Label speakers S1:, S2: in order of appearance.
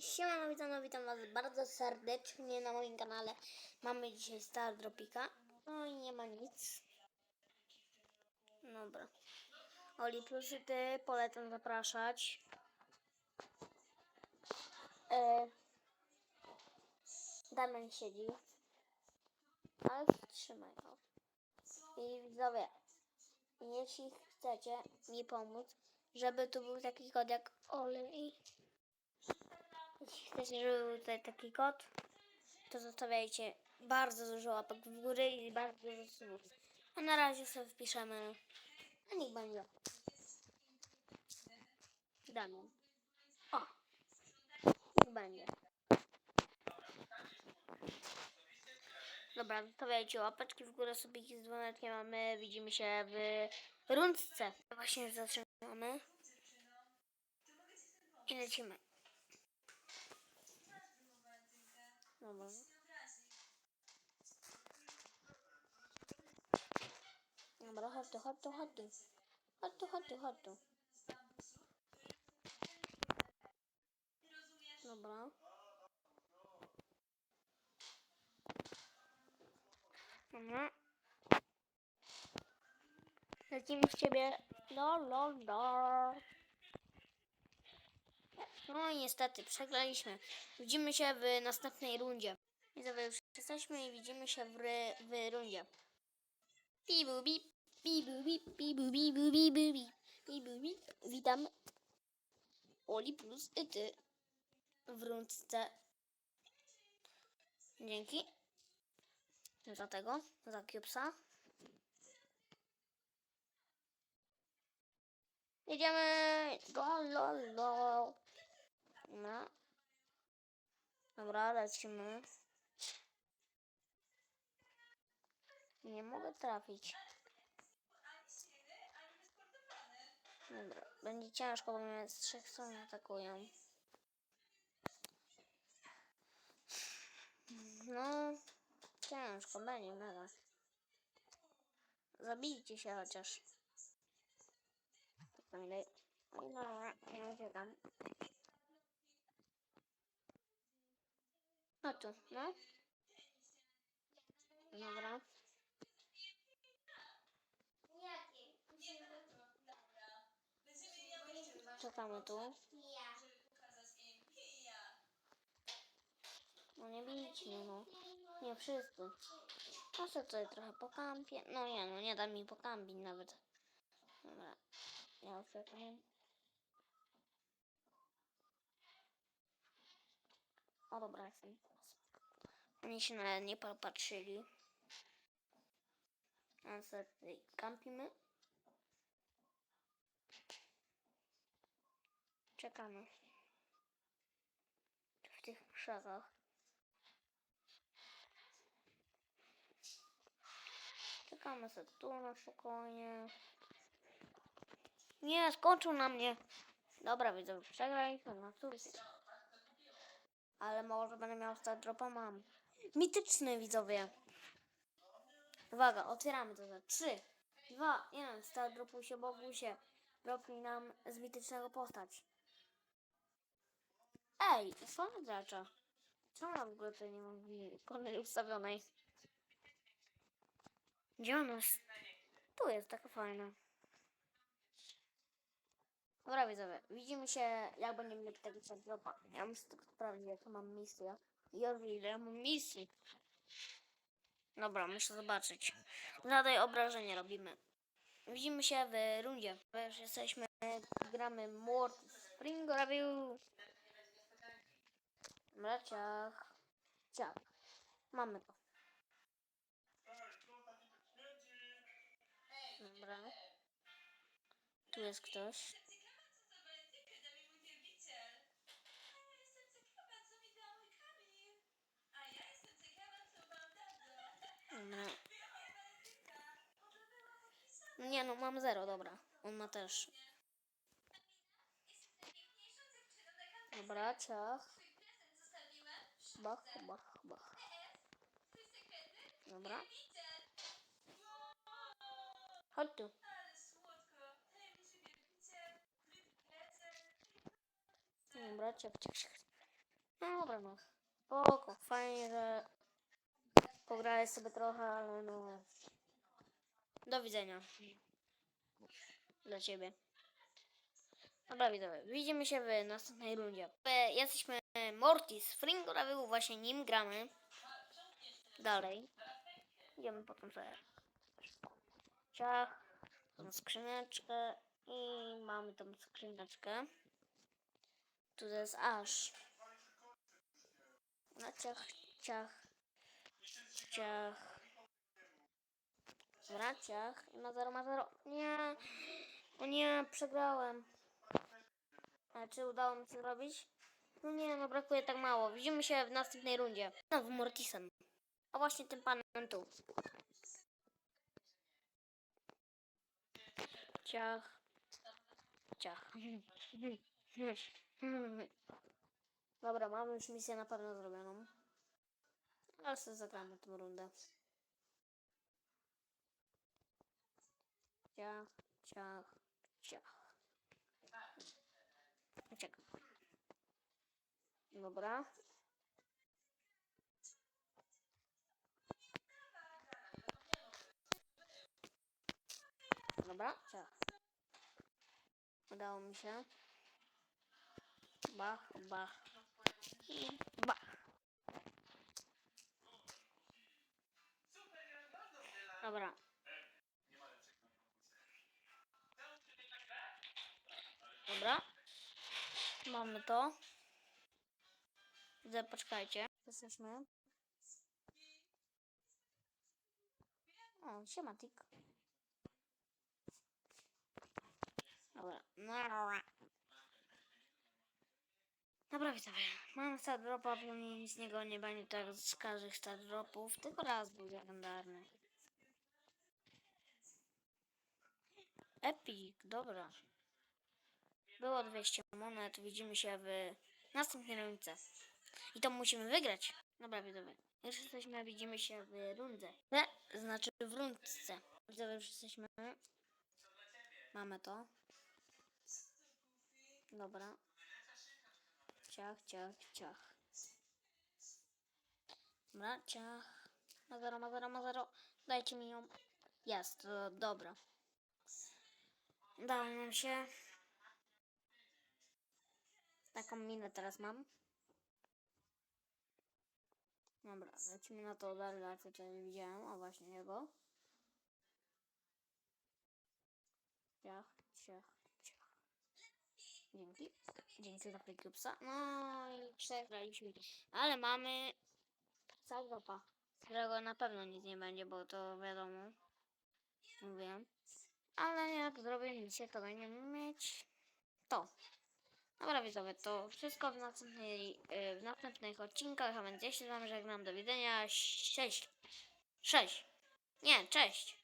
S1: Siemano, witam, witam was bardzo serdecznie na moim kanale. Mamy dzisiaj Star Dropika. No i nie ma nic. Dobra. Oli, plusy ty, polecam zapraszać. E, Damian siedzi. Ale trzymaj go. I widzowie, jeśli chcecie mi pomóc, żeby tu był taki kod jak Oli, jeśli chcecie, żeby był tutaj taki kod, to zostawiajcie bardzo dużo łapek w górę i bardzo dużo subów. A na razie sobie wpiszemy, a niech będzie. Damian. O! Niech będzie. Dobra, zostawiajcie łapeczki w górę, subiki z dzwoneczkiem, a my widzimy się w rundce. Właśnie zaczynamy. I lecimy. Dobra. Dobra, chodź tu, chodź tu, chodź tu. Chodź tu, chodź tu, chodź tu. Dobra. Dobra. Lecimy w ciebie. Lol, lol, lol. No niestety, przegraliśmy. Widzimy się w następnej rundzie. I dobra, już jesteśmy i widzimy się w, w rundzie. Bibu bip, bibu bibu bibu bibu. Witam. Oli plus i ty w rundce. Dzięki. Za tego, za Cubesa. Jedziemy! Go. No. Dobra, lecimy. Nie mogę trafić. Dobra, będzie ciężko, bo mnie z trzech stron atakują. No, ciężko będzie, mega. Zabijcie się chociaż. Fajnie. No, ja uciekam. No tu, no. Dobra. Czekamy tu. No nie bijcie no. Nie wszyscy. Proszę tutaj trochę pokampię. No nie, no nie da mi pokampić nawet. Dobra. Ja uciekam. O dobra, jestem. Oni się nawet nie popatrzyli. A sobie tutaj kampimy. Czekamy. W tych krzakach. Czekamy sobie tu na spokojnie. Nie, skończył na mnie. Dobra, widzę, przegraliśmy, no cóż. Ale może będę miał start dropa, mam. Mityczny widzowie. Uwaga, otwieramy to za 3, 2, 1. Start dropuj się, boguj się. Dropnij nam z mitycznego postać. Ej, fajna dacza. Czemu ja w ogóle tutaj nie mam ikony ustawionej? Gdzie ona jest? Tu jest taka fajna. Dobra widzowie, widzimy się jak będziemy mieć tego dropa. Ja muszę tylko sprawdzić jaką mam misję. Ile ja mam misji. Dobra, muszę zobaczyć. Zadaj obrażenie robimy. Widzimy się w rundzie. Już jesteśmy, gramy Mord Spring Review. Dobra, ciach. Ciach. Mamy to. Dobra. Tu jest ktoś. Dobra. No Nie no, mam zero, dobra. On ma też. Dobra, ciach. Bach, bach, bach. Dobra. Chodź tu. Dobra, ciach, ciach. No dobra, no. Spoko, fajnie, że pograłeś sobie trochę, ale no... Do widzenia. Dla ciebie. Dobra, widzowie, widzimy się w następnej rundzie. E, Jesteśmy Mortis Fringora, był właśnie nim gramy. Dalej. Idziemy potem sobie. Ciach. Tą skrzyneczkę. I mamy tą skrzyneczkę. Tu jest aż. Na ciach, ciach. Ciach. Ciach. I ma zero, ma zero. Nie. O nie, przegrałem. A czy udało mi się zrobić? No nie, no brakuje tak mało. Widzimy się w następnej rundzie. Znowu Mortisem. A właśnie tym panem tu. Ciach. Ciach. Dobra, mamy już misję na pewno zrobioną. Ale sobie zagramy tę rundę. Ciach, ciach, ciach. Uciekam. Dobra. Dobra, ciach. Udało mi się. Bach, bach. Bach. Dobra. Dobra. Mamy to. Widzę, poczekajcie. Jesteśmy. O, siema, tik. Dobra. Dobra. Dobra, widzowie. Mam star dropa, pewnie z niego nie będzie tak z każdych star dropów. Tylko raz był legendarny. Epic, dobra. Było 200 monet, widzimy się w następnej rundce. I to musimy wygrać. Dobra, widzowie. Jesteśmy, widzimy się w rundze. Nie, znaczy w rundce. Widzowie, już jesteśmy. Mamy to. Dobra. Ciach, ciach, ciach. Dobra, ciach. Ma zero, ma zero, ma zero. Dajcie mi ją. Jest, to dobra. Dało się. Taką minę teraz mam. Dobra, lecimy na to co tutaj widziałem. O, właśnie jego. Ciach, ciach, ciach. Dzięki. Dzięki za Playcubesa. No i przegraliśmy. Ale mamy Zagropa, którego na pewno nic nie będzie, bo to wiadomo. Mówiłem. Ale jak zrobię misję, to będziemy mieć to. Dobra widzowie, to wszystko w, następnej, y, w następnych odcinkach, a więc ja się z wami żegnam, do widzenia, 6, 6, nie, cześć.